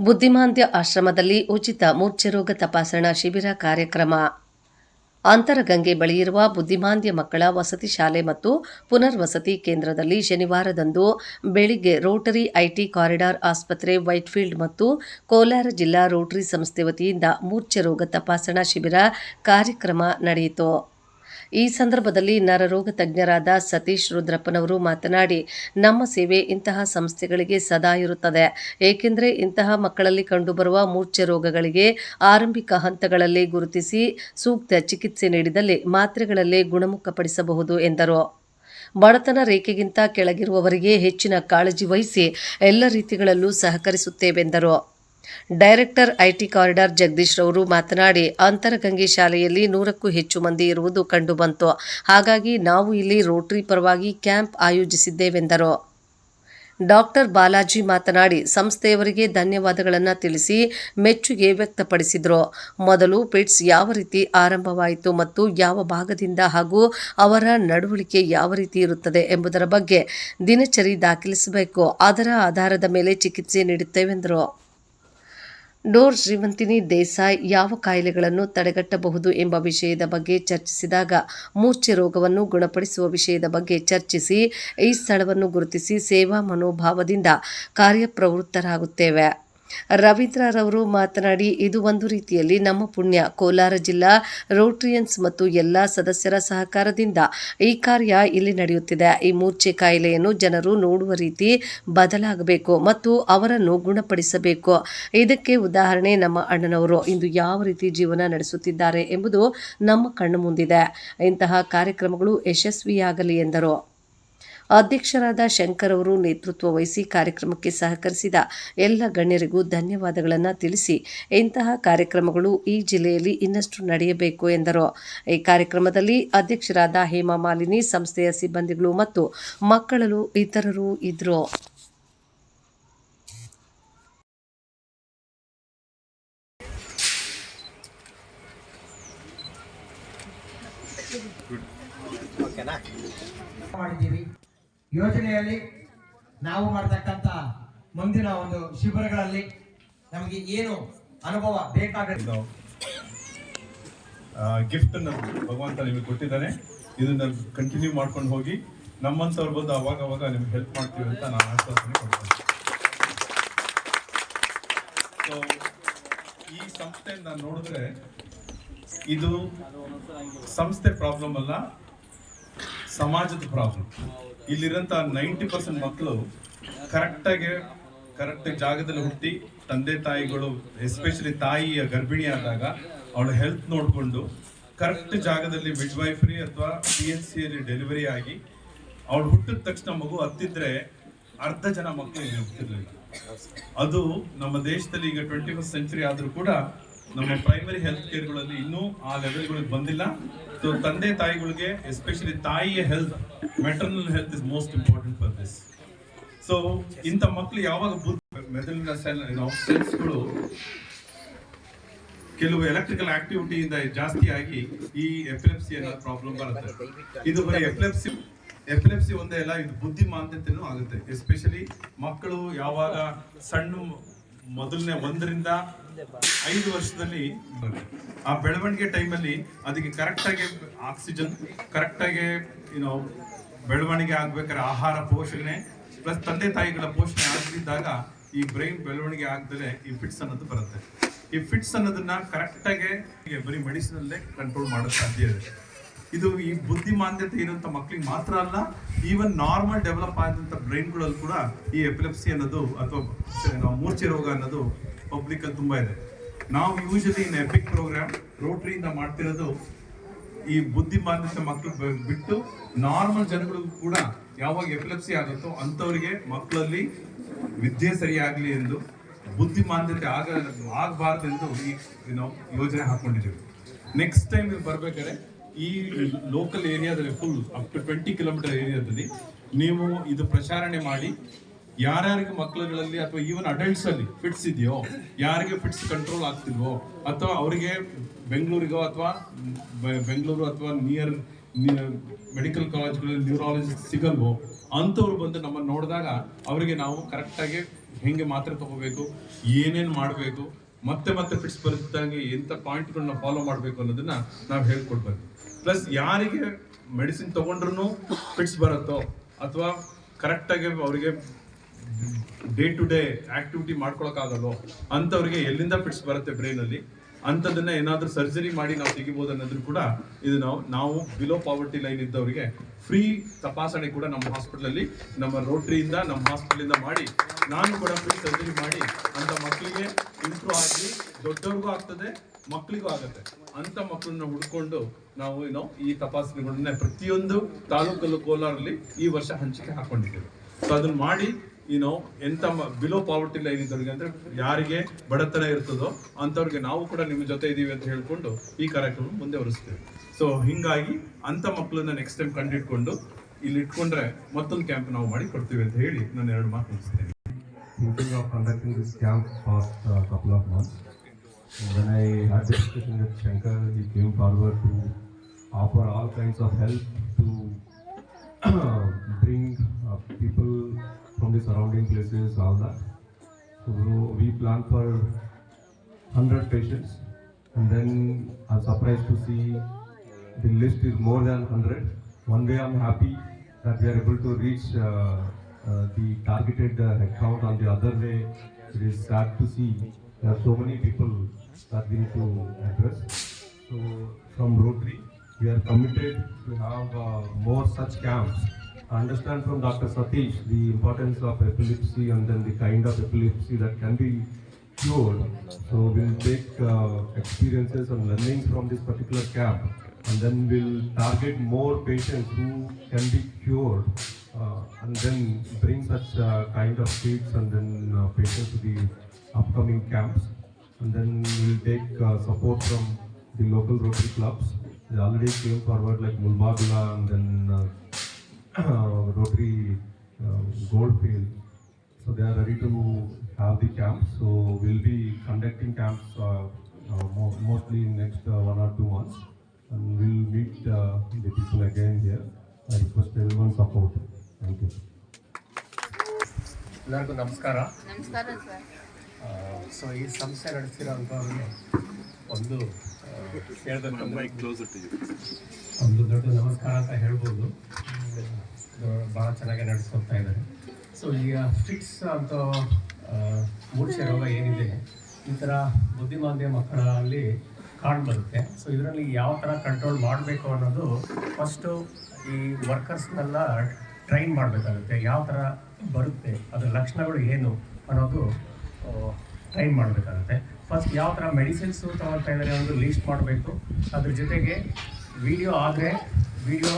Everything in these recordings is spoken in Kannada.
ಬುದ್ಧಿಮಾಂದ್ಯ ಆಶ್ರಮದಲ್ಲಿ ಉಚಿತ ಮೂರ್ಛೆರೋಗ ತಪಾಸಣಾ ಶಿಬಿರ ಕಾರ್ಯಕ್ರಮ. ಅಂತರಗಂಗೆ ಬಳಿಯಿರುವ ಬುದ್ಧಿಮಾಂದ್ಯ ಮಕ್ಕಳ ವಸತಿ ಶಾಲೆ ಮತ್ತು ಪುನರ್ವಸತಿ ಕೇಂದ್ರದಲ್ಲಿ ಶನಿವಾರದಂದು ಬೆಳಿಗ್ಗೆ ರೋಟರಿ ಐಟಿ ಕಾರಿಡಾರ್ ಆಸ್ಪತ್ರೆ ವೈಟ್ಫೀಲ್ಡ್ ಮತ್ತು ಕೋಲಾರ ಜಿಲ್ಲಾ ರೋಟರಿ ಸಂಸ್ಥೆ ವತಿಯಿಂದ ಮೂರ್ಛೆರೋಗ ತಪಾಸಣಾ ಶಿಬಿರ ಕಾರ್ಯಕ್ರಮ ನಡೆಯಿತು. ಈ ಸಂದರ್ಭದಲ್ಲಿ ನರರೋಗ ತಜ್ಞರಾದ ಸತೀಶ್ ರುದ್ರಪ್ಪನವರು ಮಾತನಾಡಿ, ನಮ್ಮ ಸೇವೆ ಇಂತಹ ಸಂಸ್ಥೆಗಳಿಗೆ ಸದಾ ಇರುತ್ತದೆ. ಏಕೆಂದರೆ ಇಂತಹ ಮಕ್ಕಳಲ್ಲಿ ಕಂಡುಬರುವ ಮೂರ್ಛೆ ರೋಗಗಳಿಗೆ ಆರಂಭಿಕ ಹಂತಗಳಲ್ಲಿ ಗುರುತಿಸಿ ಸೂಕ್ತ ಚಿಕಿತ್ಸೆ ನೀಡಿದಲ್ಲಿ ಮಾತ್ರೆಗಳಲ್ಲಿ ಗುಣಮುಖಪಡಿಸಬಹುದು ಎಂದರು. ಬಡತನ ರೇಖೆಗಿಂತ ಕೆಳಗಿರುವವರಿಗೆ ಹೆಚ್ಚಿನ ಕಾಳಜಿ ವಹಿಸಿ ಎಲ್ಲ ರೀತಿಗಳಲ್ಲೂ ಸಹಕರಿಸುತ್ತೇವೆಂದರು. ಡೈರೆಕ್ಟರ್ ಐಟಿ ಕಾರಿಡಾರ್ ಜಗದೀಶ್ ರವರು ಮಾತನಾಡಿ ಅಂತರಗಂಗೆ ಶಾಲೆಯಲ್ಲಿ ನೂರಕ್ಕೂ ಹೆಚ್ಚು ಮಂದಿ ಇರುವುದು ಕಂಡುಬಂತು. ಹಾಗಾಗಿ ನಾವು ಇಲ್ಲಿ ರೋಟರಿ ಪರವಾಗಿ ಕ್ಯಾಂಪ್ ಆಯೋಜಿಸಿದ್ದೇವೆಂದರು. ಡಾಕ್ಟರ್ ಬಾಲಾಜಿ ಮಾತನಾಡಿ, ಸಂಸ್ಥೆಯವರಿಗೆ ಧನ್ಯವಾದಗಳನ್ನು ತಿಳಿಸಿ ಮೆಚ್ಚುಗೆ ವ್ಯಕ್ತಪಡಿಸಿದರು. ಮೊದಲು ಪಿಟ್ಸ್ ಯಾವ ರೀತಿ ಆರಂಭವಾಯಿತು ಮತ್ತು ಯಾವ ಭಾಗದಿಂದ ಹಾಗೂ ಅವರ ನಡವಳಿಕೆ ಯಾವ ರೀತಿ ಇರುತ್ತದೆ ಎಂಬುದರ ಬಗ್ಗೆ ದಿನಚರಿ ದಾಖಲಿಸಬೇಕು. ಅದರ ಆಧಾರದ ಮೇಲೆ ಚಿಕಿತ್ಸೆ ನೀಡುತ್ತೇವೆಂದರು. ಡೋರ್ ಶ್ರೀವಂತಿನಿ ದೇಸಾಯಿ ಯಾವ ಕಾಯಿಲೆಗಳನ್ನು ತಡೆಗಟ್ಟಬಹುದು ಎಂಬ ವಿಷಯದ ಬಗ್ಗೆ ಚರ್ಚಿಸಿದಾಗ ಮೂರ್ಛೆ ರೋಗವನ್ನು ಗುಣಪಡಿಸುವ ವಿಷಯದ ಬಗ್ಗೆ ಚರ್ಚಿಸಿ ಈ ಸ್ಥಳವನ್ನು ಗುರುತಿಸಿ ಸೇವಾ ಮನೋಭಾವದಿಂದ ಕಾರ್ಯಪ್ರವೃತ್ತರಾಗುತ್ತೇವೆ. ರವೀಂದ್ರರವರು ಮಾತನಾಡಿ, ಇದು ಒಂದು ರೀತಿಯಲ್ಲಿ ನಮ್ಮ ಪುಣ್ಯ. ಕೋಲಾರ ಜಿಲ್ಲಾ ರೋಟ್ರಿಯನ್ಸ್ ಮತ್ತು ಎಲ್ಲ ಸದಸ್ಯರ ಸಹಕಾರದಿಂದ ಈ ಕಾರ್ಯ ಇಲ್ಲಿ ನಡೆಯುತ್ತಿದೆ. ಈ ಮೂರ್ಛೆ ಕಾಯಿಲೆಯನ್ನು ಜನರು ನೋಡುವ ರೀತಿ ಬದಲಾಗಬೇಕು ಮತ್ತು ಅವರನ್ನು ಗುಣಪಡಿಸಬೇಕು. ಇದಕ್ಕೆ ಉದಾಹರಣೆ ನಮ್ಮ ಅಣ್ಣನವರು. ಇಂದು ಯಾವ ರೀತಿ ಜೀವನ ನಡೆಸುತ್ತಿದ್ದಾರೆ ಎಂಬುದು ನಮ್ಮ ಕಣ್ಣು ಮುಂದಿದೆ. ಇಂತಹ ಕಾರ್ಯಕ್ರಮಗಳು ಯಶಸ್ವಿಯಾಗಲಿ ಎಂದರು. ಅಧ್ಯಕ್ಷರಾದ ಶಂಕರ್ ಅವರು ನೇತೃತ್ವ ವಹಿಸಿ ಕಾರ್ಯಕ್ರಮಕ್ಕೆ ಸಹಕರಿಸಿದ ಎಲ್ಲ ಗಣ್ಯರಿಗೂ ಧನ್ಯವಾದಗಳನ್ನು ತಿಳಿಸಿ ಇಂತಹ ಕಾರ್ಯಕ್ರಮಗಳು ಈ ಜಿಲ್ಲೆಯಲ್ಲಿ ಇನ್ನಷ್ಟು ನಡೆಯಬೇಕು ಎಂದರು. ಈ ಕಾರ್ಯಕ್ರಮದಲ್ಲಿ ಅಧ್ಯಕ್ಷರಾದ ಹೇಮಾ ಮಾಲಿನಿ, ಸಂಸ್ಥೆಯ ಸಿಬ್ಬಂದಿಗಳು ಮತ್ತು ಮಕ್ಕಳಲು ಇತರರು ಓಕೆನಾ ಮಾಡಿದ್ದೀವಿ. ಯೋಜನೆಯಲ್ಲಿ ನಾವು ಮಾಡತಕ್ಕಂತ ಮುಂದಿನ ಒಂದು ಶಿಬಿರಗಳಲ್ಲಿ ನಮಗೆ ಏನು ಅನುಭವ ಬೇಕಾಗುತ್ತೆ ಗಿಫ್ಟ್ ಭಗವಂತ ನಿಮಗೆ ಕೊಟ್ಟಿದ್ದಾನೆ. ಇದನ್ನ ಕಂಟಿನ್ಯೂ ಮಾಡ್ಕೊಂಡು ಹೋಗಿ ನಮ್ಮಂತವ್ರು ಬಂದು ಅವಾಗ ಅವಾಗ ನಿಮ್ಗೆ ಹೆಲ್ಪ್ ಮಾಡ್ತೀವಿ ಅಂತ ನಾನು ಆಶ್ವಾಸನೆ ಕೊಡ್ತೇನೆ. ಸೊ ಈ ಸಂಸ್ಥೆಯನ್ನು ನಾನು ನೋಡಿದ್ರೆ ಇದು ಸಂಸ್ಥೆ ಪ್ರಾಬ್ಲಮ್ ಅಲ್ಲ, ಸಮಾಜದ ಪ್ರಾಬ್ಲಮ್ ಇಲ್ಲಿರೋಂಥ ನೈಂಟಿ ಪರ್ಸೆಂಟ್ ಮಕ್ಕಳು ಕರೆಕ್ಟಾಗಿ ಕರೆಕ್ಟ್ ಜಾಗದಲ್ಲಿ ಹುಟ್ಟಿ, ತಂದೆ ತಾಯಿಗಳು ಎಸ್ಪೆಷಲಿ ತಾಯಿಯ ಗರ್ಭಿಣಿ ಆದಾಗ ಅವಳ ಹೆಲ್ತ್ ನೋಡಿಕೊಂಡು ಕರೆಕ್ಟ್ ಜಾಗದಲ್ಲಿ ಮಿಡ್ ವೈಫ್ರಿ ಅಥವಾ ಪಿ ಎಚ್ ಸಿಯಲ್ಲಿ ಡೆಲಿವರಿ ಆಗಿ ಅವಳು ಹುಟ್ಟಿದ ತಕ್ಷಣ ಮಗು ಹತ್ತಿದ್ರೆ ಅರ್ಧ ಜನ ಮಕ್ಕಳು ಇಲ್ಲಿ ಹುಟ್ಟಿರ್ಲಿಲ್ಲ. ಅದು ನಮ್ಮ ದೇಶದಲ್ಲಿ ಈಗ ಟ್ವೆಂಟಿ ಫಸ್ಟ್ ಸೆಂಚುರಿ ಆದರೂ ಕೂಡ ನಮ್ಮ ಪ್ರೈಮರಿ ಹೆಲ್ತ್ ಕೇರ್ಗಳಲ್ಲಿ ಇನ್ನೂ ಆ ಲೆವೆಲ್ಗಳಿಗೆ ಬಂದಿಲ್ಲ. ಸೊ ತಂದೆ ತಾಯಿಗಳಿಗೆ ಎಸ್ಪೆಷಲಿ ತಾಯಿಯ health maternal health is most important for this so ಇಂಥ ಮಕ್ಕಳು ಯಾವಾಗ ಮೆದುಳಿನ ಸೆಲ್ ಸೆಲ್ಸ್ಗಳು ಕೆಲವು ಎಲೆಕ್ಟ್ರಿಕಲ್ ಆಕ್ಟಿವಿಟಿಯಿಂದ ಜಾಸ್ತಿ ಆಗಿ ಈ ಎಪಿಲೆಪ್ಸಿ ಅನ್ನೋ ಪ್ರಾಬ್ಲಮ್ ಬರುತ್ತೆ. ಇದು ಬರೀ ಎಫ್ಲೆಪ್ಸಿ ಎಫ್ಲೆಪ್ಸಿ ಒಂದೇ ಅಲ್ಲ, ಇದು ಬುದ್ಧಿಮಾಂದ್ಯತೆನೂ ಆಗುತ್ತೆ. ಎಸ್ಪೆಷಲಿ ಮಕ್ಕಳು ಯಾವಾಗ ಸಣ್ಣ ಮೊದಲನೇ ಒಂದರಿಂದ ಐದು ವರ್ಷದಲ್ಲಿ ಆ ಬೆಳವಣಿಗೆ ಟೈಮಲ್ಲಿ ಅದಕ್ಕೆ ಕರೆಕ್ಟಾಗಿ ಆಕ್ಸಿಜನ್ ಕರೆಕ್ಟಾಗಿ ಏನೋ ಬೆಳವಣಿಗೆ ಆಗ್ಬೇಕಾದ್ರೆ ಆಹಾರ ಪೋಷಣೆ ಪ್ಲಸ್ ತಂದೆ ತಾಯಿಗಳ ಪೋಷಣೆ ಆಗದಿದ್ದಾಗ ಈ ಬ್ರೈನ್ ಬೆಳವಣಿಗೆ ಆಗದಲೆ ಈ ಫಿಟ್ಸ್ ಅನ್ನೋದು ಬರುತ್ತೆ. ಈ ಫಿಟ್ಸ್ ಅನ್ನೋದನ್ನ ಕರೆಕ್ಟಾಗಿ ಬರೀ ಮೆಡಿಸಿನಲ್ಲೇ ಕಂಟ್ರೋಲ್ ಮಾಡೋಕೆ ಸಾಧ್ಯ ಇದೆ. ಇದು ಈ ಬುದ್ಧಿಮಾಂದ್ಯತೆ ಇರುವಂತ ಮಕ್ಕಳಿಗೆ ಮಾತ್ರ ಅಲ್ಲ ಈವನ್ ನಾರ್ಮಲ್ ಡೆವಲಪ್ ಆದಂತ ಬ್ರೈನ್ಗಳಲ್ಲಿ ಕೂಡ ಈ ಎಪಿಲೆಪ್ಸಿ ಅನ್ನೋದು ಅಥವಾ ಮೂರ್ಛೆ ರೋಗ ಅನ್ನೋದು ಪಬ್ಲಿಕ್ ಅಲ್ಲಿ ತುಂಬಾ ಇದೆ. ನಾವು ಯೂಶಲಿ ಇನ್ ಎಪಿಕ್ ಪ್ರೋಗ್ರಾಮ್ ರೋಟ್ರಿಯಿಂದ ಮಾಡ್ತಿರೋದು ಈ ಬುದ್ಧಿಮಾಂದ್ಯತೆ ಮಕ್ಕಳು ಬಿಟ್ಟು ನಾರ್ಮಲ್ ಜನಗಳಿಗೂ ಕೂಡ ಯಾವಾಗ ಎಪಿಲೆಪ್ಸಿ ಆಗುತ್ತೋ ಅಂಥವರಿಗೆ ಮಕ್ಕಳಲ್ಲಿ ವಿದ್ಯೆ ಸರಿಯಾಗಲಿ ಎಂದು, ಬುದ್ಧಿಮಾಂದ್ಯತೆ ಆಗ, ಆಗಬಾರ್ದೆಂದು ಈ ನಾವು ಯೋಜನೆ ಹಾಕೊಂಡಿದ್ದೀವಿ. ನೆಕ್ಸ್ಟ್ ಟೈಮ್ ನೀವು ಬರ್ಬೇಕಾದ್ರೆ ಈ ಲೋಕಲ್ ಏರಿಯಾದಲ್ಲಿ full up to twenty kilometer ಏರಿಯಾದಲ್ಲಿ ನೀವು ಇದು ಪ್ರಚಾರಣೆ ಮಾಡಿ, ಯಾರ್ಯಾರಿಗೆ ಮಕ್ಕಳುಗಳಲ್ಲಿ ಅಥವಾ ಈವನ್ ಅಡಲ್ಟ್ಸ್ ಅಲ್ಲಿ ಫಿಟ್ಸ್ ಇದೆಯೋ, ಯಾರಿಗೆ ಫಿಟ್ಸ್ ಕಂಟ್ರೋಲ್ ಆಗ್ತಿಲ್ವೋ, ಅಥವಾ ಅವರಿಗೆ ಬೆಂಗಳೂರಿಗೋ ಅಥವಾ ಬೆಂಗಳೂರು ಅಥವಾ ನಿಯರ್ ಮೆಡಿಕಲ್ ಕಾಲೇಜ್ಗಳಲ್ಲಿ ನ್ಯೂರಾಲಜಿಸ್ಟ್ ಸಿಗಲ್ವೋ, ಅಂಥವ್ರು ಬಂದು ನಮ್ಮನ್ನು ನೋಡಿದಾಗ ಅವರಿಗೆ ನಾವು ಕರೆಕ್ಟಾಗಿ ಹೆಂಗೆ ಮಾತ್ರೆ ತಗೋಬೇಕು, ಏನೇನು ಮಾಡಬೇಕು ಮತ್ತೆ ಮತ್ತೆ ಫಿಟ್ಸ್ ಬರುತ್ತಾಗಿ ಎಂಥ ಪಾಯಿಂಟ್ಗಳನ್ನ ಫಾಲೋ ಮಾಡಬೇಕು ಅನ್ನೋದನ್ನ ನಾವು ಹೇಳ್ಕೊಡ್ಬೇಕು. ಪ್ಲಸ್ ಯಾರಿಗೆ ಮೆಡಿಸಿನ್ ತಗೊಂಡ್ರು ಫಿಟ್ಸ್ ಬರುತ್ತೋ ಅಥವಾ ಕರೆಕ್ಟಾಗಿ ಅವರಿಗೆ ಡೇ ಟು ಡೇ ಆಕ್ಟಿವಿಟಿ ಮಾಡ್ಕೊಳಕ್ಕಾಗಲ್ಲೋ ಅಂಥವ್ರಿಗೆ ಎಲ್ಲಿಂದ ಫಿಟ್ಸ್ ಬರುತ್ತೆ ಬ್ರೈನಲ್ಲಿ ಅಂಥದ್ದನ್ನ ಏನಾದರೂ ಸರ್ಜರಿ ಮಾಡಿ ನಾವು ತೆಗಿಬೋದು ಅನ್ನೋದ್ರು ಕೂಡ ಇದು ನಾವು ನಾವು ಬಿಲೋ ಪಾವರ್ಟಿ ಲೈನ್ ಇದ್ದವರಿಗೆ ಫ್ರೀ ತಪಾಸಣೆ ಕೂಡ ನಮ್ಮ ಹಾಸ್ಪಿಟಲಲ್ಲಿ ನಮ್ಮ ರೋಟ್ರಿಯಿಂದ ನಮ್ಮ ಹಾಸ್ಪಿಟಲಿಂದ ಮಾಡಿ, ನಾನು ಕೂಡ ಫ್ರೀ ಸರ್ಜರಿ ಮಾಡಿ, ಅಂತ ಮಕ್ಕಳಿಗೆ ಇಂಪ್ರೂವ್ ಆಗಿ ದೊಡ್ಡವ್ರಿಗೂ ಆಗ್ತದೆ ಮಕ್ಕಳಿಗೂ ಆಗುತ್ತೆ. ಅಂತ ಮಕ್ಕಳನ್ನ ಹುಡ್ಕೊಂಡು ನಾವು ಏನೋ ಈ ತಪಾಸಣೆಗಳನ್ನ ಪ್ರತಿಯೊಂದು ತಾಲೂಕಲ್ಲೂ ಕೋಲಾರಲ್ಲಿ ಈ ವರ್ಷ ಹಂಚಿಕೆ ಹಾಕೊಂಡಿದ್ದೇವೆ. ಸೊ ಅದನ್ನ ಮಾಡಿ ಏನೋ ಎಂತ ಬಿಲೋ ಪಾವರ್ಟಿ ಲೈನ್ ಇದ್ದವ್ರಿಗೆ ಅಂದ್ರೆ ಯಾರಿಗೆ ಬಡತನ ಇರ್ತದೋ ಅಂತವ್ರಿಗೆ ನಾವು ಕೂಡ ನಿಮ್ಮ ಜೊತೆ ಇದೀವಿ ಅಂತ ಹೇಳ್ಕೊಂಡು ಈ ಕಾರ್ಯಕ್ರಮ ಮುಂದೆ ಒರೆಸ್ತೇವೆ ಸೊ ಹಿಂಗಾಗಿ ಅಂತ ಮಕ್ಕಳನ್ನ ನೆಕ್ಸ್ಟ್ ಟೈಮ್ ಕಂಡಿಟ್ಕೊಂಡು ಇಲ್ಲಿ ಇಟ್ಕೊಂಡ್ರೆ ಮತ್ತೊಂದು ಕ್ಯಾಂಪ್ ನಾವು ಮಾಡಿ ಕೊಡ್ತೀವಿ ಅಂತ ಹೇಳಿ ನಾನು ಎರಡು ಮಾತು ಮುಗಿಸ್ತೇನೆ thinking of conducting this camp past a uh, couple of months. When I had discussion with Shankar, he came forward offer all kinds of help to bring uh, people surrounding places, all that. So we planned for 100 patients, and then I'm surprised to see the list is more than 100. One way I'm happy that we are able to reach uh, uh, the targeted uh, head count. On the other way, it is sad to see there are so many people that we need to address. So from Rotary, we are committed to have uh, more such camps. I understand from Dr. Satish the importance of epilepsy and then the kind of epilepsy that can be cured. So we'll take uh, experiences and learnings from this particular camp and then we'll target more patients who can be cured uh, and then bring such uh, kind of kids and then uh, patients to the upcoming camps. And then we'll take uh, support from the local Rotary clubs. They already came forward like Mulbagula and then uh, Rotary uh, Goldfield. So they are ready to have the camps. So we'll be conducting camps uh, uh, mo- mostly in next uh, one or two months. And we'll meet uh, the people again here. I request everyone's support. Thank you. ಎಲ್ಲರಿಗೂ ನಮಸ್ಕಾರ ನಮಸ್ಕಾರ ಸರ್ ಸೊ ಈ ಸಂಸ್ಥೆ ನಡೆಸ್ತಿರೋಂಥವ್ರಿಗೆ ಒಂದು ಆ, ಹೇಳ್ಬೇಕಂದ್ರೆ ಒಂದು ದೊಡ್ಡ ನಮಸ್ಕಾರ ಅಂತ ಹೇಳ್ಬೋದು. ಭಾಳ ಚೆನ್ನಾಗಿ ನಡೆಸ್ಕೊಡ್ತಾ ಇದ್ದಾರೆ. ಸೊ ಈಗ ಫಿಟ್ಸ್ ಅಂತ ಮೂರ್ಛೆ ರೋಗ ಏನಿದೆ, ಈ ಥರ ಬುದ್ಧಿಮಾಂದ್ಯ ಮಕ್ಕಳಲ್ಲಿ ಕಾಣ್ಬರುತ್ತೆ ಸೊ ಇದರಲ್ಲಿ ಯಾವ ಥರ ಕಂಟ್ರೋಲ್ ಮಾಡಬೇಕು ಅನ್ನೋದು ಫಸ್ಟು ಈ ವರ್ಕರ್ಸ್ನೆಲ್ಲ ಟ್ರೈನ್ ಮಾಡಬೇಕಾಗುತ್ತೆ. ಯಾವ ಥರ ಬರುತ್ತೆ, ಅದರ ಲಕ್ಷಣಗಳು ಏನು ಅನ್ನೋದು ಟ್ರೈನ್ ಮಾಡಬೇಕಾಗುತ್ತೆ. ಫಸ್ಟ್ ಯಾವ ಥರ ಮೆಡಿಸಿನ್ಸು ತಗೊಳ್ತಾ ಇದ್ದಾರೆ ಒಂದು ಲೀಸ್ಟ್ ಮಾಡಬೇಕು. ಅದ್ರ ಜೊತೆಗೆ ವಿಡಿಯೋ ಆದರೆ ವಿಡಿಯೋ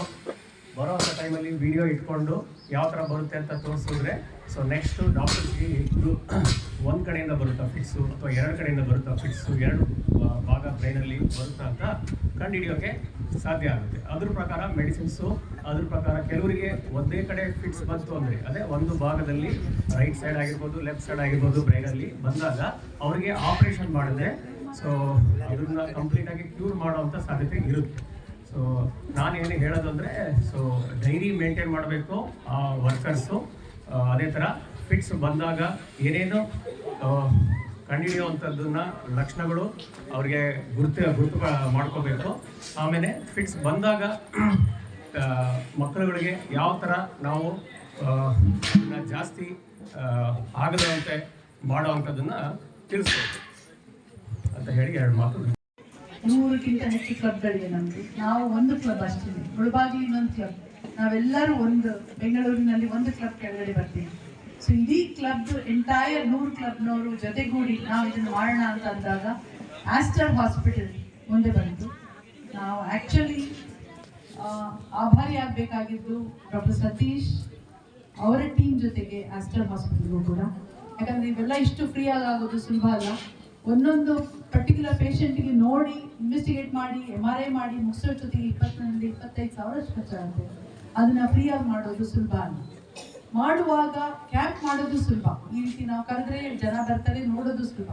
ಬರೋ ಟೈಮಲ್ಲಿ ವಿಡಿಯೋ ಇಟ್ಕೊಂಡು ಯಾವ ಥರ ಬರುತ್ತೆ ಅಂತ ತೋರಿಸಿದ್ರೆ ಸೊ ನೆಕ್ಸ್ಟು ಡಾಕ್ಟರ್ಸ್ಗೆ ಒಂದು ಕಡೆಯಿಂದ ಬರುತ್ತಾ ಫಿಟ್ಸು ಅಥವಾ ಎರಡು ಕಡೆಯಿಂದ ಬರುತ್ತಾ ಫಿಟ್ಸು ಎರಡು ಭಾಗ ಬ್ರೈನಲ್ಲಿ ಬರುತ್ತಾ ಅಂತ ಕಂಡುಹಿಡಿಯೋಕ್ಕೆ ಸಾಧ್ಯ ಆಗುತ್ತೆ. ಅದ್ರ ಪ್ರಕಾರ ಮೆಡಿಸಿನ್ಸು ಅದ್ರ ಪ್ರಕಾರ ಕೆಲವರಿಗೆ ಒಂದೇ ಕಡೆ ಫಿಟ್ಸ್ ಬಂತು ಅಂದರೆ, ಅದೇ ಒಂದು ಭಾಗದಲ್ಲಿ ರೈಟ್ ಸೈಡ್ ಆಗಿರ್ಬೋದು ಲೆಫ್ಟ್ ಸೈಡ್ ಆಗಿರ್ಬೋದು ಬ್ರೈನಲ್ಲಿ ಬಂದಾಗ ಅವರಿಗೆ ಆಪ್ರೇಷನ್ ಮಾಡಿದ್ರೆ ಸೊ ಅದನ್ನ ಕಂಪ್ಲೀಟಾಗಿ ಕ್ಯೂರ್ ಮಾಡೋವಂಥ ಸಾಧ್ಯತೆ ಇರುತ್ತೆ. ಸೊ ನಾನು ಏನು ಹೇಳೋದಂದರೆ ಸೊ ಡೈರಿ ಮೇಂಟೈನ್ ಮಾಡಬೇಕು, ಆ ವರ್ಕರ್ಸು ಅದೇ ಥರ ಫಿಟ್ಸ್ ಬಂದಾಗ ಏನೇನು ಕಂಡುಹಿಡಿಯುವಂಥದ್ದನ್ನ ಲಕ್ಷಣಗಳು ಅವ್ರಿಗೆ ಗುರುತು ಗುರುತು ಮಾಡ್ಕೋಬೇಕು. ಆಮೇಲೆ ಫಿಟ್ಸ್ ಬಂದಾಗ ಮಕ್ಕಳುಗಳಿಗೆ ಯಾವ ಥರ ನಾವು ಜಾಸ್ತಿ ಆಗದಂತೆ ಆಗದಂತೆ ಮಾಡುವಂಥದ್ದನ್ನು ತಿಳಿಸ್ಬೋದು ಅಂತ ಹೇಳಿ ಎರಡು ಮಾತು ನೂರಕ್ಕಿಂತ ಹೆಚ್ಚು ಕ್ಲಬ್ಗಳಿವೆ ನಮ್ದು. ನಾವು ಒಂದು ಕ್ಲಬ್ ಅಷ್ಟೇ. ಮುಳುಬಾಗಿ ಇನ್ನೊಂದು ಕ್ಲಬ್ ನಾವೆಲ್ಲರೂ ಒಂದು, ಬೆಂಗಳೂರಿನಲ್ಲಿ ಒಂದು ಕ್ಲಬ್ ಕೆಳಗಡೆ ಬರ್ತೀವಿ. ಸೊ ಇಡೀ ಕ್ಲಬ್ ಎಂಟೈರ್ ನೂರು ಕ್ಲಬ್ನವರು ಜೊತೆಗೂಡಿ ನಾವು ಇದನ್ನು ಮಾಡೋಣ ಅಂತ ಅಂದಾಗ ಆಸ್ಟರ್ ಹಾಸ್ಪಿಟಲ್ ಮುಂದೆ ಬಂತು. ನಾವು ಆ್ಯಕ್ಚುಲಿ ಆಭಾರಿ ಆಗಬೇಕಾಗಿದ್ದು ಡಾಕ್ಟರ್ ಸತೀಶ್ ಅವರ ಟೀಮ್ ಜೊತೆಗೆ ಆಸ್ಟರ್ ಹಾಸ್ಪಿಟಲ್ಗೂ ಕೂಡ. ಯಾಕಂದರೆ ಇವೆಲ್ಲ ಇಷ್ಟು ಫ್ರೀ ಆಗಿ ಆಗೋದು ಸುಲಭ ಅಲ್ಲ. ಒಂದೊಂದು ಪರ್ಟಿಕ್ಯುಲರ್ ಪೇಷಂಟ್ಗೆ ನೋಡಿ ಇನ್ವೆಸ್ಟಿಗೇಟ್ ಮಾಡಿ ಎಂ ಆರ್ ಐ ಮಾಡಿ, ಮುಗಿಸೋ ಜೊತೆಗೆ ಇಪ್ಪತ್ತರಿಂದ ಇಪ್ಪತ್ತೈದು ಸಾವಿರ ಖರ್ಚಾಗುತ್ತೆ. ಅದನ್ನ ಫ್ರೀ ಆಗಿ ಮಾಡೋದು ಸುಲಭ ಅಲ್ಲ. ಮಾಡುವಾಗ ಕ್ಯಾಂಪ್ ಮಾಡೋದು ಸುಲಭ. ಈ ರೀತಿ ನಾವು ಕರೆದ್ರೆ ಜನ ಬರ್ತಾರೆ, ನೋಡೋದು ಸುಲಭ.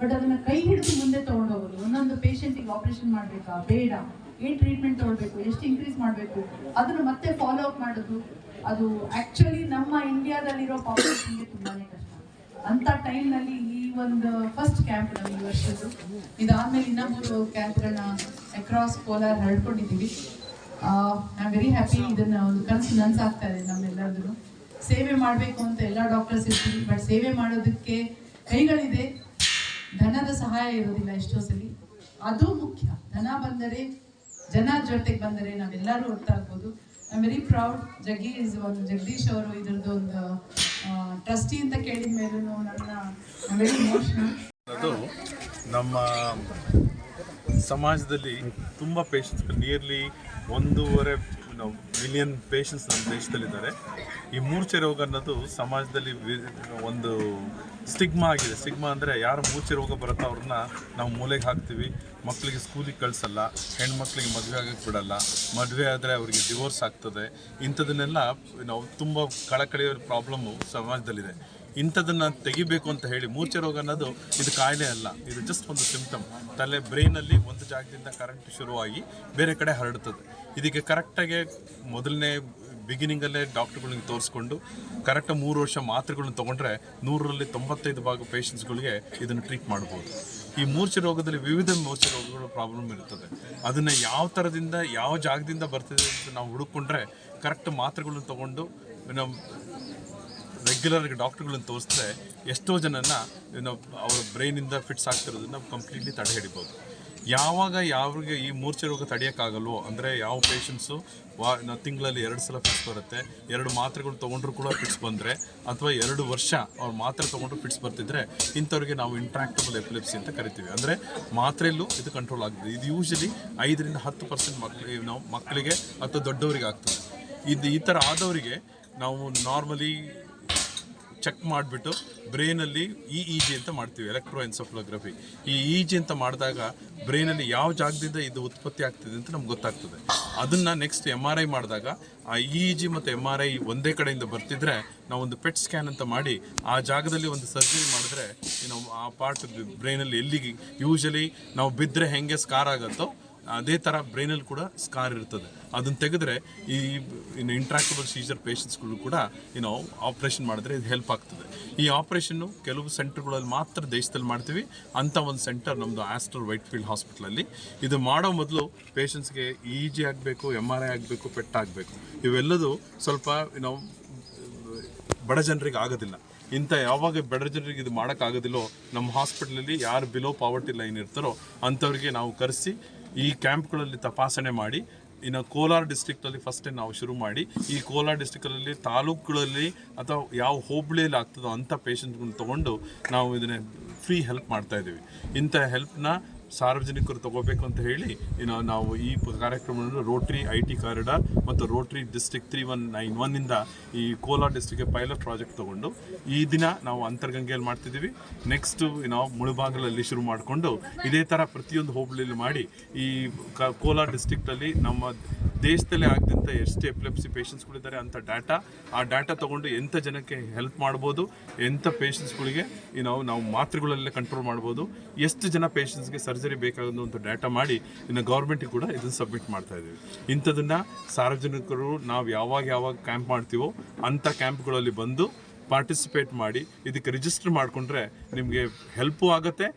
ಬಟ್ ಅದನ್ನು ಕೈ ಹಿಡಿದು ಮುಂದೆ ತೊಗೊಂಡೋಗೋದು. ಒಂದೊಂದು ಪೇಷಂಟಿಗೆ ಆಪರೇಷನ್ ಮಾಡಬೇಕಾ? ಬೇಡ. ಏನು ಟ್ರೀಟ್ಮೆಂಟ್ ತೊಗೊಳ್ಬೇಕು? ಎಷ್ಟು ಇನ್ಕ್ರೀಸ್ ಮಾಡಬೇಕು? ಅದನ್ನು ಮತ್ತೆ ಫಾಲೋ ಅಪ್ ಮಾಡೋದು. ಅದು ಆ್ಯಕ್ಚುಲಿ ನಮ್ಮ ಇಂಡಿಯಾದಲ್ಲಿರೋ ಪಾಪ್ಯುಲೇಷನ್ಗೆ ತುಂಬಾ ಕಷ್ಟ. ಅಂಥ ಟೈಮ್ನಲ್ಲಿ ಒಂದು ಫಸ್ಟ್ ಕ್ಯಾಂಪ್ ನಾವು ಈ ವರ್ಷದ್ದು. ಇದಾದ್ಮೇಲೆ ಇನ್ನೊಂದು ಮೂರು ಕ್ಯಾಂಪ್ಗಳನ್ನ ಅಕ್ರಾಸ್ ಕೋಲಾರ್ ಹರಡ್ಕೊಂಡಿದ್ದೀವಿ ಐ ವೆರಿ ಹ್ಯಾಪಿ ಇದನ್ನ ಒಂದು ಕನಸು ನನ್ಸಾಗ್ತಾ ಇದೆ ನಮ್ಮೆಲ್ಲರದು ಸೇವೆ ಮಾಡಬೇಕು ಅಂತ ಎಲ್ಲ ಡಾಕ್ಟರ್ಸ್ ಇರ್ತೀವಿ ಬಟ್ ಸೇವೆ ಮಾಡೋದಕ್ಕೆ ಕೈಗಳಿದೆ. ಧನದ ಸಹಾಯ ಇರೋದಿಲ್ಲ ಎಷ್ಟೋ ಸಲಿ. ಅದು ಮುಖ್ಯ. ಧನ ಬಂದರೆ, ಜನ ಜೊತೆಗೆ ಬಂದರೆ ನಾವೆಲ್ಲರೂ ಹೊರತಾಗ್ಬೋದು I very proud Jaggi is ಒಂದು ಜಗದೀಶ್ ಅವರು ಇದ್ರದ್ದು ಒಂದು ಟ್ರಸ್ಟಿ ಅಂತ ಕೇಳಿದ ಮೇಲೆ ಅದು ನಮ್ಮ ಸಮಾಜದಲ್ಲಿ ತುಂಬ ಪೇಷಂಟ್ಸ್ ನಿಯರ್ಲಿ ಒಂದೂವರೆ ಮಿಲಿಯನ್ ಪೇಷಂಟ್ಸ್ ನಮ್ಮ ದೇಶದಲ್ಲಿದ್ದಾರೆ. ಈ ಮೂರ್ಛೆ ರೋಗ ಅನ್ನೋದು ಸಮಾಜದಲ್ಲಿ ಒಂದು ಸ್ಟಿಗ್ಮಾ ಆಗಿದೆ. ಸ್ಟಿಗ್ಮಾ ಅಂದರೆ ಯಾರು ಮೂರ್ಛೆ ರೋಗ ಬರುತ್ತೋ ಅವ್ರನ್ನ ನಾವು ಮೂಲೆಗೆ ಹಾಕ್ತೀವಿ. ಮಕ್ಕಳಿಗೆ ಸ್ಕೂಲಿಗೆ ಕಳಿಸಲ್ಲ, ಹೆಣ್ಮಕ್ಳಿಗೆ ಮದುವೆ ಆಗಕ್ಕೆ ಬಿಡಲ್ಲ. ಮದುವೆ ಆದರೆ ಅವರಿಗೆ ಡಿವೋರ್ಸ್ ಆಗ್ತದೆ. ಇಂಥದನ್ನೆಲ್ಲ ನಾವು ತುಂಬ ಕಳಕಳಿಯ ಪ್ರಾಬ್ಲಮ್ಮು ಸಮಾಜದಲ್ಲಿದೆ. ಇಂಥದನ್ನು ತೆಗಿಬೇಕು ಅಂತ ಹೇಳಿ ಮೂರ್ಛೆ ರೋಗ ಅನ್ನೋದು ಇದು ಕಾಯಿಲೆ ಅಲ್ಲ. ಇದು ಜಸ್ಟ್ ಒಂದು ಸಿಂಪ್ಟಮ್ ತಲೆ ಬ್ರೈನಲ್ಲಿ ಒಂದು ಜಾಗದಿಂದ ಕರೆಂಟ್ ಶುರುವಾಗಿ ಬೇರೆ ಕಡೆ ಹರಡುತ್ತದೆ ಇದಕ್ಕೆ ಕರೆಕ್ಟಾಗಿ ಮೊದಲನೇ ಬಿಗಿನಿಂಗಲ್ಲೇ ಡಾಕ್ಟರ್ಗಳಿಗೆ ತೋರಿಸ್ಕೊಂಡು ಕರೆಕ್ಟ್ ಮೂರು ವರ್ಷ ಮಾತ್ರೆಗಳನ್ನ ತೊಗೊಂಡ್ರೆ ನೂರರಲ್ಲಿ ತೊಂಬತ್ತೈದು ಭಾಗ ಪೇಷಂಟ್ಸ್ಗಳಿಗೆ ಇದನ್ನು ಟ್ರೀಟ್ ಮಾಡ್ಬೋದು. ಈ ಮೂರ್ಛೆ ರೋಗದಲ್ಲಿ ವಿವಿಧ ಮೂರ್ಛೆ ರೋಗಗಳ ಪ್ರಾಬ್ಲಮ್ ಇರುತ್ತದೆ. ಅದನ್ನು ಯಾವ ಥರದಿಂದ ಯಾವ ಜಾಗದಿಂದ ಬರ್ತದೆ ಅಂತ ನಾವು ಹುಡುಕೊಂಡ್ರೆ ಕರೆಕ್ಟ್ ಮಾತ್ರೆಗಳನ್ನ ತೊಗೊಂಡು ನಮ್ಮ ರೆಗ್ಯುಲರ್ ಡಾಕ್ಟ್ರುಗಳನ್ನ ತೋರಿಸಿದ್ರೆ ಎಷ್ಟೋ ಜನನ ಏನೋ ಅವ್ರ ಬ್ರೈನಿಂದ ಫಿಟ್ಸ್ ಆಗ್ತಿರೋದನ್ನ ಕಂಪ್ಲೀಟ್ಲಿ ತಡೆ ಹಿಡಿಬೋದು ಯಾವಾಗ ಯಾವ್ರಿಗೆ ಈ ಮೂರ್ಛೆ ರೋಗ ತಡೆಯೋಕ್ಕಾಗಲ್ವೋ, ಅಂದರೆ ಯಾವ ಪೇಷಂಟ್ಸು ವಾ ತಿಂಗಳಲ್ಲಿ ಎರಡು ಸಲ ಫಿಟ್ಸ್ ಬರುತ್ತೆ, ಎರಡು ಮಾತ್ರೆಗಳು ತೊಗೊಂಡ್ರು ಕೂಡ ಫಿಟ್ಸ್ ಬಂದರೆ, ಅಥವಾ ಎರಡು ವರ್ಷ ಅವ್ರು ಮಾತ್ರೆ ತೊಗೊಂಡ್ರು ಫಿಟ್ಸ್ ಬರ್ತಿದ್ರೆ, ಇಂಥವ್ರಿಗೆ ನಾವು ಇಂಟ್ರಾಕ್ಟಬಲ್ ಎಪಿಲೆಪ್ಸಿ ಅಂತ ಕರಿತೀವಿ. ಅಂದರೆ ಮಾತ್ರೆಯಲ್ಲೂ ಇದು ಕಂಟ್ರೋಲ್ ಆಗ್ತದೆ. ಇದು ಯೂಶಲಿ ಐದರಿಂದ ಹತ್ತು ಪರ್ಸೆಂಟ್ ಮಕ್ಕಳಿಗೆ ನಾವು ಮಕ್ಕಳಿಗೆ ಅಥವಾ ದೊಡ್ಡವರಿಗೆ ಆಗ್ತದೆ. ಇದು ಈ ಥರ ಆದವರಿಗೆ ನಾವು ನಾರ್ಮಲಿ ಚೆಕ್ ಮಾಡಿಬಿಟ್ಟು ಬ್ರೈನಲ್ಲಿ ಇ ಇ ಜಿ ಅಂತ ಮಾಡ್ತೀವಿ ಎಲೆಕ್ಟ್ರೋ ಎನ್ಸಫ್ಲೋಗ್ರಫಿ ಈ ಇ ಜಿ ಅಂತ ಮಾಡಿದಾಗ ಬ್ರೈನಲ್ಲಿ ಯಾವ ಜಾಗದಿಂದ ಇದು ಉತ್ಪತ್ತಿ ಆಗ್ತಿದೆ ಅಂತ ನಮ್ಗೆ ಗೊತ್ತಾಗ್ತದೆ. ಅದನ್ನು ನೆಕ್ಸ್ಟ್ ಎಂ ಆರ್ ಐ ಮಾಡಿದಾಗ ಆ ಇ ಜಿ ಮತ್ತು ಎಂ ಆರ್ ಐ ಒಂದೇ ಕಡೆಯಿಂದ ಬರ್ತಿದ್ರೆ ನಾವು ಒಂದು ಪೆಟ್ ಸ್ಕ್ಯಾನ್ ಅಂತ ಮಾಡಿ ಆ ಜಾಗದಲ್ಲಿ ಒಂದು ಸರ್ಜರಿ ಮಾಡಿದ್ರೆ ಏನು ಆ ಪಾರ್ಟ್ ಬ್ರೈನಲ್ಲಿ ಎಲ್ಲಿಗೆ ಯೂಶಲಿ ನಾವು ಬಿದ್ದರೆ ಹೆಂಗೆ ಸ್ಕಾರ್ ಆಗುತ್ತೋ ಅದೇ ಥರ ಬ್ರೈನಲ್ಲಿ ಕೂಡ ಸ್ಕಾರ್ ಇರ್ತದೆ. ಅದನ್ನು ತೆಗೆದ್ರೆ ಈ ಇನ್ನು ಇಂಟ್ರಾಕ್ಟಬಲ್ ಸೀಜರ್ ಪೇಷಂಟ್ಸ್ಗಳು ಕೂಡ ಏನೋ ಆಪ್ರೇಷನ್ ಮಾಡಿದ್ರೆ ಇದು ಹೆಲ್ಪ್ ಆಗ್ತದೆ. ಈ ಆಪ್ರೇಷನ್ನು ಕೆಲವು ಸೆಂಟರ್ಗಳಲ್ಲಿ ಮಾತ್ರ ದೇಶದಲ್ಲಿ ಮಾಡ್ತೀವಿ. ಅಂಥ ಒಂದು ಸೆಂಟರ್ ನಮ್ಮದು ಆಸ್ಟರ್ ವೈಟ್ ಫೀಲ್ಡ್ ಹಾಸ್ಪಿಟ್ಲಲ್ಲಿ ಇದು ಮಾಡೋ ಮೊದಲು ಪೇಷಂಟ್ಸ್ಗೆ ಇ ಜಿ ಆಗಬೇಕು ಎಂ ಆರ್ ಐ ಆಗಬೇಕು, ಪೆಟ್ ಆಗಬೇಕು. ಇವೆಲ್ಲದು ಸ್ವಲ್ಪ ನಾವು ಬಡ ಜನರಿಗೆ ಆಗೋದಿಲ್ಲ. ಇಂಥ ಯಾವಾಗ ಬಡ ಜನರಿಗೆ ಇದು ಮಾಡೋಕ್ಕಾಗೋದಿಲ್ಲೋ, ನಮ್ಮ ಹಾಸ್ಪಿಟ್ಲಲ್ಲಿ ಯಾರು ಬಿಲೋ ಪಾವರ್ಟಿ ಲೈನ್ ಇರ್ತಾರೋ, ಅಂಥವ್ರಿಗೆ ನಾವು ಕರೆಸಿ ಈ ಕ್ಯಾಂಪ್ಗಳಲ್ಲಿ ತಪಾಸಣೆ ಮಾಡಿ, ಇನ್ನು ಕೋಲಾರ ಡಿಸ್ಟಿಕ್ಟಲ್ಲಿ ಫಸ್ಟ್ ನಾವು ಶುರು ಮಾಡಿ, ಈ ಕೋಲಾರ ಡಿಸ್ಟಿಕ್ಟಲ್ಲಿ ತಾಲೂಕುಗಳಲ್ಲಿ ಅಥವಾ ಯಾವ ಹೋಬಳಿಯಲ್ಲಿ ಆಗ್ತದೋ ಅಂಥ ಪೇಷಂಟ್ಗಳನ್ನ ತೊಗೊಂಡು ನಾವು ಇದನ್ನೇ ಫ್ರೀ ಹೆಲ್ಪ್ ಮಾಡ್ತಾ ಇದ್ದೀವಿ. ಇಂಥ ಹೆಲ್ಪ್ನ ಸಾರ್ವಜನಿಕರು ತಗೋಬೇಕು ಅಂತ ಹೇಳಿ ನಾವು ಈ ಕಾರ್ಯಕ್ರಮವನ್ನು ರೋಟ್ರಿ ಐ ಟಿ ಕಾರಿಡಾರ್ ಮತ್ತು Rotary district three one nine ಒನ್ನಿಂದ ಈ ಕೋಲಾರ ಡಿಸ್ಟಿಕ್ಗೆ ಪೈಲಟ್ ಪ್ರಾಜೆಕ್ಟ್ ತಗೊಂಡು, ಈ ದಿನ ನಾವು ಅಂತರ್ಗಂಗೆಯಲ್ಲಿ ಮಾಡ್ತಿದ್ದೀವಿ. ನೆಕ್ಸ್ಟು ನಾವು ಮುಳುಬಾಗಲಲ್ಲಿ ಶುರು ಮಾಡಿಕೊಂಡು, ಇದೇ ಥರ ಪ್ರತಿಯೊಂದು ಹೋಬಳಿಯಲ್ಲಿ ಮಾಡಿ ಈ ಕೋಲಾರ ಡಿಸ್ಟಿಕ್ಟಲ್ಲಿ ನಮ್ಮ ದೇಶದಲ್ಲಿ ಆಗದಂಥ ಎಷ್ಟು ಎಪಿಲೆಪ್ಸಿ ಪೇಷಂಟ್ಸ್ಗಳಿದ್ದಾರೆ ಅಂಥ ಡಾಟಾ ಆ ಡಾಟಾ ತಗೊಂಡು ಎಂಥ ಜನಕ್ಕೆ ಹೆಲ್ಪ್ ಮಾಡ್ಬೋದು ಎಂಥ ಪೇಷಂಟ್ಸ್ಗಳಿಗೆ ಈ ನಾವು ನಾವು ಮಾತ್ರೆಗಳಲ್ಲೇ ಕಂಟ್ರೋಲ್ ಮಾಡ್ಬೋದು, ಎಷ್ಟು ಜನ ಪೇಷಂಟ್ಸ್ಗೆ ಸರ್ಜರಿ ಬೇಕಾಗೋದು ಅಂತ ಡಾಟಾ ಮಾಡಿ ಇನ್ನು ಗೌರ್ಮೆಂಟಿಗೆ ಕೂಡ ಇದನ್ನು ಸಬ್ಮಿಟ್ ಮಾಡ್ತಾ ಇದ್ದೀವಿ. ಇಂಥದನ್ನು ಸಾರ್ವಜನಿಕರು ನಾವು ಯಾವಾಗ ಯಾವಾಗ ಕ್ಯಾಂಪ್ ಮಾಡ್ತೀವೋ ಅಂಥ ಕ್ಯಾಂಪ್ಗಳಲ್ಲಿ ಬಂದು ಪಾರ್ಟಿಸಿಪೇಟ್ ಮಾಡಿ, ಇದಕ್ಕೆ ರಿಜಿಸ್ಟರ್ ಮಾಡಿಕೊಂಡ್ರೆ ನಿಮಗೆ ಹೆಲ್ಪು ಆಗುತ್ತೆ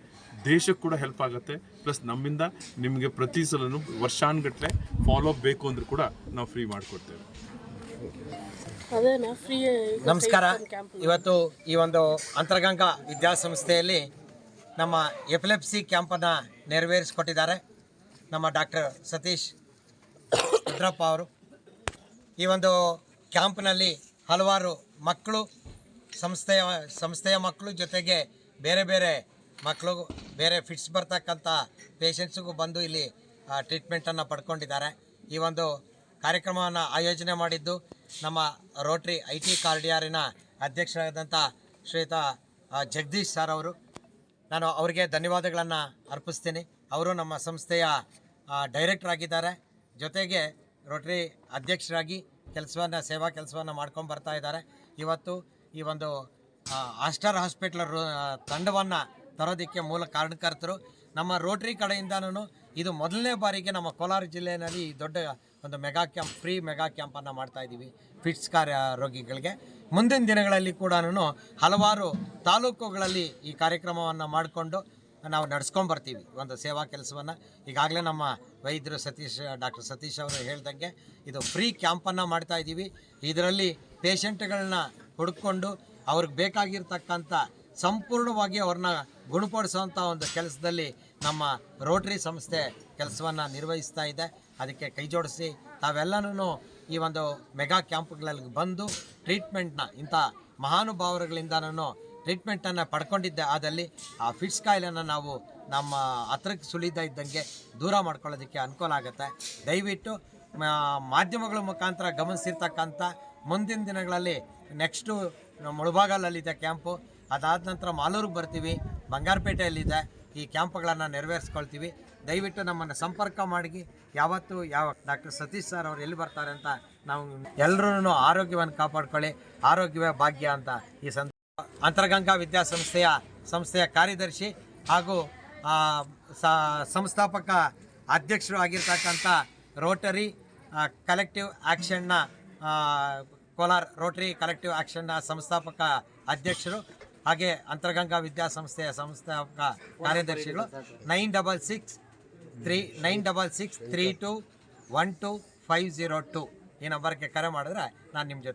ದೇಶಕ್ಕೆ ಕೂಡ ಹೆಲ್ಪ್ ಆಗುತ್ತೆ. ಪ್ಲಸ್ ನಮ್ಮಿಂದ ನಿಮಗೆ ಪ್ರತಿ ಸಲನೂ ವರ್ಷಾನುಗಟ್ಟಲೆ ಫಾಲೋ ಅಪ್ ಬೇಕು ಅಂದ್ರೂ ಕೂಡ ನಾವು ಫ್ರೀ ಮಾಡಿಕೊಡ್ತೇವೆ. ನಮಸ್ಕಾರ. ಇವತ್ತು ಈ ಒಂದು ಅಂತರ್ಗಂಗಾ ವಿದ್ಯಾಸಂಸ್ಥೆಯಲ್ಲಿ ನಮ್ಮ ಎಪಿಲೆಪ್ಸಿ ಕ್ಯಾಂಪನ್ನು ನೆರವೇರಿಸಿಕೊಟ್ಟಿದ್ದಾರೆ ನಮ್ಮ ಡಾಕ್ಟರ್ ಸತೀಶ್ ರುದ್ರಪ್ಪ ಅವರು. ಈ ಒಂದು ಕ್ಯಾಂಪ್ನಲ್ಲಿ ಹಲವಾರು ಮಕ್ಕಳು ಸಂಸ್ಥೆಯ ಸಂಸ್ಥೆಯ ಮಕ್ಕಳು ಜೊತೆಗೆ ಬೇರೆ ಬೇರೆ ಮಕ್ಕಳು ಬೇರೆ ಫಿಟ್ಸ್ ಬರ್ತಕ್ಕಂಥ ಪೇಷಂಟ್ಸಿಗೂ ಬಂದು ಇಲ್ಲಿ ಟ್ರೀಟ್ಮೆಂಟನ್ನು ಪಡ್ಕೊಂಡಿದ್ದಾರೆ. ಈ ಒಂದು ಕಾರ್ಯಕ್ರಮವನ್ನು ಆಯೋಜನೆ ಮಾಡಿದ್ದು ನಮ್ಮ ರೋಟ್ರಿ ಐ ಟಿ ಕಾರ್ಡಿಯಾರಿನ ಅಧ್ಯಕ್ಷರಾದಂಥ ಶ್ರೀಯುತ ಜಗದೀಶ್ ಸರ್ ಅವರು. ನಾನು ಅವರಿಗೆ ಧನ್ಯವಾದಗಳನ್ನು ಅರ್ಪಿಸ್ತೀನಿ. ಅವರು ನಮ್ಮ ಸಂಸ್ಥೆಯ ಡೈರೆಕ್ಟರ್ ಆಗಿದ್ದಾರೆ. ಜೊತೆಗೆ ರೋಟ್ರಿ ಅಧ್ಯಕ್ಷರಾಗಿ ಕೆಲಸವನ್ನು, ಸೇವಾ ಕೆಲಸವನ್ನು ಮಾಡ್ಕೊಂಡು ಬರ್ತಾ ಇದ್ದಾರೆ. ಇವತ್ತು ಈ ಒಂದು ಆಸ್ಟರ್ ಹಾಸ್ಪಿಟ್ಲ್ ತಂಡವನ್ನು ತರೋದಕ್ಕೆ ಮೂಲ ಕಾರಣಕರ್ತರು. ನಮ್ಮ ರೋಟ್ರಿ ಕಡೆಯಿಂದನೂ ಇದು ಮೊದಲನೇ ಬಾರಿಗೆ ನಮ್ಮ ಕೋಲಾರ ಜಿಲ್ಲೆಯಲ್ಲಿ ದೊಡ್ಡ ಒಂದು ಮೆಗಾ ಕ್ಯಾಂಪ್ ಫ್ರೀ ಮೆಗಾ ಕ್ಯಾಂಪನ್ನು ಮಾಡ್ತಾ ಇದ್ದೀವಿ ಫಿಟ್ಸ್ ಕಾರ್ಯ ರೋಗಿಗಳಿಗೆ. ಮುಂದಿನ ದಿನಗಳಲ್ಲಿ ಕೂಡ ಹಲವಾರು ತಾಲೂಕುಗಳಲ್ಲಿ ಈ ಕಾರ್ಯಕ್ರಮವನ್ನು ಮಾಡಿಕೊಂಡು ನಾವು ನಡ್ಸ್ಕೊಂಡು ಬರ್ತೀವಿ. ಒಂದು ಸೇವಾ ಕೆಲಸವನ್ನು. ಈಗಾಗಲೇ ನಮ್ಮ ವೈದ್ಯರು ಸತೀಶ್, ಡಾಕ್ಟರ್ ಸತೀಶ್ ಅವರು ಹೇಳ್ದಂಗೆ ಇದು ಫ್ರೀ ಕ್ಯಾಂಪನ್ನು ಮಾಡ್ತಾ ಇದ್ದೀವಿ. ಇದರಲ್ಲಿ ಪೇಷಂಟ್ಗಳನ್ನ ಹುಡ್ಕೊಂಡು ಅವ್ರಿಗೆ ಬೇಕಾಗಿರ್ತಕ್ಕಂಥ ಸಂಪೂರ್ಣವಾಗಿ ಅವ್ರನ್ನ ಗುಣಪಡಿಸುವಂಥ ಒಂದು ಕೆಲಸದಲ್ಲಿ ನಮ್ಮ ರೋಟ್ರಿ ಸಂಸ್ಥೆ ಕೆಲಸವನ್ನು ನಿರ್ವಹಿಸ್ತಾ ಇದೆ. ಅದಕ್ಕೆ ಕೈ ಜೋಡಿಸಿ ತಾವೆಲ್ಲನೂ ಈ ಒಂದು ಮೆಗಾ ಕ್ಯಾಂಪ್ಗಳಲ್ಲಿ ಬಂದು ಟ್ರೀಟ್ಮೆಂಟ್ನ ಇಂಥ ಮಹಾನುಭಾವರುಗಳಿಂದನೂ ಟ್ರೀಟ್ಮೆಂಟನ್ನು ಪಡ್ಕೊಂಡಿದ್ದೆ. ಆದಲ್ಲಿ ಆ ಫಿಟ್ಸ್ ಕಾಯಿಲೆನ ನಾವು ನಮ್ಮ ಹತ್ರಕ್ಕೆ ಸುಳಿದ ಇದ್ದಂಗೆ ದೂರ ಮಾಡ್ಕೊಳ್ಳೋದಕ್ಕೆ ಅನುಕೂಲ ಆಗುತ್ತೆ. ದಯವಿಟ್ಟು ಮಾಧ್ಯಮಗಳ ಮುಖಾಂತರ ಗಮನಿಸಿರ್ತಕ್ಕಂಥ ಮುಂದಿನ ದಿನಗಳಲ್ಲಿ ನೆಕ್ಸ್ಟು ಮುಳುಬಾಗಲಲ್ಲಿದ್ದ ಕ್ಯಾಂಪು. ಅದಾದ ನಂತರ ಮಾಲೂರಿಗೆ ಬರ್ತೀವಿ. ಬಂಗಾರಪೇಟೆಯಲ್ಲಿದೆ. ಈ ಕ್ಯಾಂಪ್ಗಳನ್ನು ನೆರವೇರಿಸ್ಕೊಳ್ತೀವಿ. ದಯವಿಟ್ಟು ನಮ್ಮನ್ನು ಸಂಪರ್ಕ ಮಾಡಿ ಯಾವತ್ತು ಯಾವ ಡಾಕ್ಟರ್ ಸತೀಶ್ ಸರ್ ಅವ್ರು ಎಲ್ಲಿ ಬರ್ತಾರೆ ಅಂತ ನಾವು ಎಲ್ಲರೂ ಆರೋಗ್ಯವನ್ನು ಕಾಪಾಡ್ಕೊಳ್ಳಿ. ಆರೋಗ್ಯವೇ ಭಾಗ್ಯ ಅಂತ ಈ ಸಂತ ಅಂತರಗಂಗಾ ವಿದ್ಯಾಸಂಸ್ಥೆಯ ಸಂಸ್ಥೆಯ ಕಾರ್ಯದರ್ಶಿ ಹಾಗೂ ಸಂಸ್ಥಾಪಕ ಅಧ್ಯಕ್ಷರು ಆಗಿರ್ತಕ್ಕಂಥ ರೋಟರಿ ಕಲೆಕ್ಟಿವ್ ಆ್ಯಕ್ಷನ್ನ ಕೋಲಾರ್ ರೋಟರಿ ಕಲೆಕ್ಟಿವ್ ಆ್ಯಕ್ಷನ್ನ ಸಂಸ್ಥಾಪಕ ಅಧ್ಯಕ್ಷರು ಹಾಗೆ ಅಂತರಗಂಗಾ ವಿದ್ಯಾಸಂಸ್ಥೆಯ ಸಂಸ್ಥಾಪಕ ಕಾರ್ಯದರ್ಶಿಗಳು nine double six three, nine double six three two one two five zero two ಈ ನಂಬರ್ಗೆ ಕರೆ ಮಾಡಿದ್ರೆ ನಾನು ನಿಮ್ಮ ಜೊತೆ